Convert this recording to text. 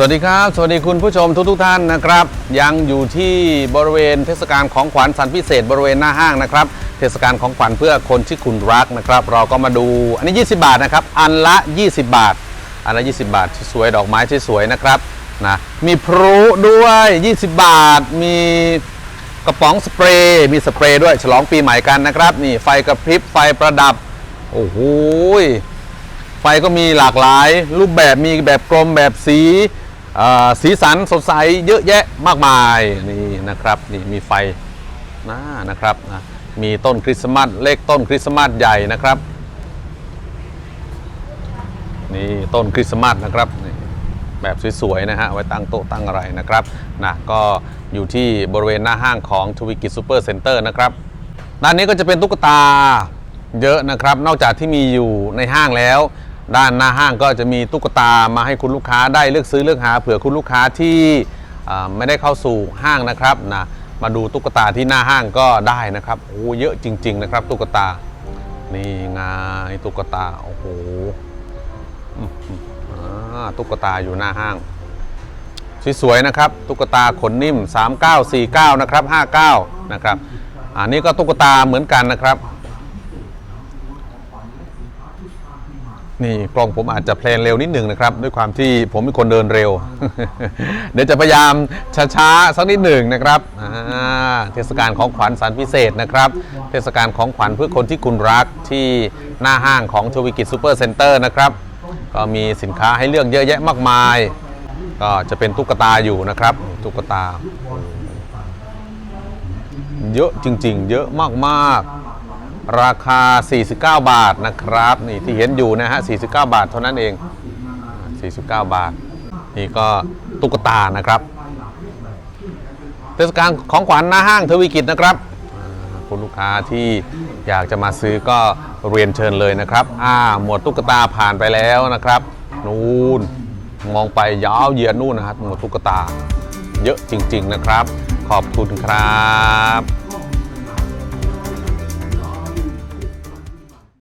สวัสดีครับ สวัสดีคุณผู้ชมทุกทท่านนะครับ ยังอยู่ที่บริเวณเทศกาลของขวัญสันพิเศษ บริเวณหน้าห้างนะครับ เทศกาลของขวัญเพื่อคนที่คุณรักนะครับ เราก็มาดูอันนี้ 20 บาทนะครับ อันละ 20 บาท อันละ 20 บาทสวยดอกไม้สวยนะครับนะมีพลุด้วย 20 บาท มีกระป๋องสเปรย์มีสเปรย์ด้วยฉลองปีใหม่กันนะครับ นี่ไฟกระพริบไฟประดับโอ้โหไฟก็มีหลากหลาย รูปแบบมีแบบกลมแบบสี สีสันสดใสเยอะแยะมากมายนี่นะครับนี่มีไฟนะนะครับนะมีต้นคริสต์มาสเลขต้นคริสต์มาสใหญ่นะครับนี่ต้นคริสต์มาสนะครับแบบสวยๆนะฮะไว้ตั้งโต๊ะตั้งอะไรนะครับนะก็อยู่ที่บริเวณหน้าห้างของทวิกิจซูเปอร์เซ็นเตอร์นะครับด้านนี้ก็จะเป็นตุ๊กตาเยอะนะครับ นอกจากที่มีอยู่ในห้างแล้ว ด้านหน้าห้างก็จะมีตุ๊กตามาให้คุณลูกค้าได้เลือกซื้อเลือกหาเผื่อคุณลูกค้าที่ไม่ได้เข้าสู่ห้างนะครับนะมาดูตุ๊กตาที่หน้าห้างก็ได้นะครับโอ้เยอะจริง ๆ นะครับ ตุ๊กตา นี่ไงตุ๊กตาโอ้โหตุ๊กตาอยู่หน้าห้างสวยๆนะครับ ตุ๊กตาขนนิ่ม 3949 นะครับ 59 นะครับ อันนี้ก็ตุ๊กตาเหมือนกันนะครับ นี่กล้องผมอาจจะเพลนเร็วนิดหนึ่งนะครับ ด้วยความที่ผมเป็นคนเดินเร็ว เดี๋ยวจะพยายามช้าๆสักนิดหนึ่งนะครับเทศกาลของขวัญสันพิเศษนะครับ เทศกาลของขวัญเพื่อคนที่คุณรักที่หน้าห้างของทวิกิจซูเปอร์เซ็นเตอร์นะครับ ก็มีสินค้าให้เลือกเยอะแยะมากมาย ก็จะเป็นตุ๊กตาอยู่นะครับ ตุ๊กตา เยอะจริง ๆ เยอะมากๆ ราคา 49 บาทนะครับ นี่ที่เห็นอยู่นะฮะ 49 บาทเท่านั้นเอง 49 บาท นี่ก็ตุ๊กตานะครับเทศกาลของขวัญหน้าห้างทวีกิจนะครับ คุณลูกค้าที่อยากจะมาซื้อก็เรียนเชิญเลยนะครับ อ่า หมวดตุ๊กตาผ่านไปแล้วนะครับ นู่นมองไปยาวเหยียดนู่นนะครับหมวดตุ๊กตา เยอะจริง ๆนะครับ ขอบคุณครับ